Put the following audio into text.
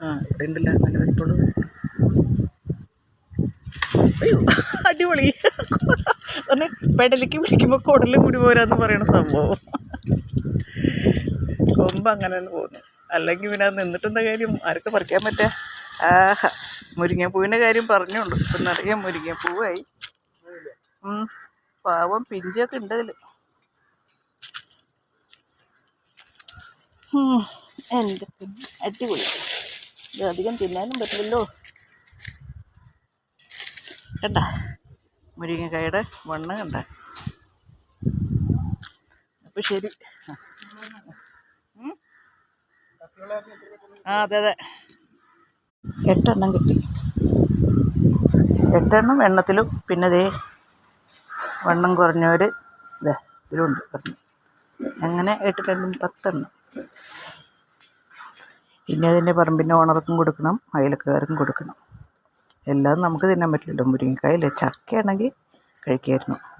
ആ നല്ല അയ്യോ അടിപൊളി. ഒന്ന് പെടലിക്ക് പിടിക്കുമ്പോൾ കൊടലും കൂടി പോരാന്ന് പറയണ സംഭവം. കൊമ്പ് അങ്ങനെ തന്നെ പോകുന്നു അല്ലെങ്കിൽ പിന്നെ അത് നിന്നിട്ടെന്താ കാര്യം? ആരൊക്കെ പറിക്കാൻ പറ്റുക ആഹാ മുരിങ്ങപ്പൂവിന്റെ കാര്യം പറഞ്ഞുണ്ട്. ഇപ്പം നിറയെ മുരിങ്ങപ്പൂവായി. പാവം പിഞ്ചൊക്കെ ഉണ്ട് അതിൽ എന്റെ അടിപൊളി. ഇത് അധികം തിന്നാനും പറ്റില്ലല്ലോ. കണ്ട മുരിങ്ങക്കായുടെ വണ്ണം കണ്ട. അപ്പം ശരി. ആ അതെ അതെ. എട്ടെണ്ണം കിട്ടി. എട്ടെണ്ണം എണ്ണത്തിലും പിന്നെ ദേ വണ്ണം കുറഞ്ഞവർ ഇതേ ഇതിലുണ്ട്. പറഞ്ഞു അങ്ങനെ എട്ട് രണ്ടും പത്തെണ്ണം. പിന്നെ അതിന്റെ പറമ്പിന്റെ ഓണർക്കും കൊടുക്കണം അയലക്കാർക്കും കൊടുക്കണം. എല്ലാം നമുക്ക് തിന്നാൻ പറ്റില്ലല്ലോ. മുരിങ്ങക്കായല്ലേ? ചക്കയാണെങ്കിൽ കഴിക്കായിരുന്നു.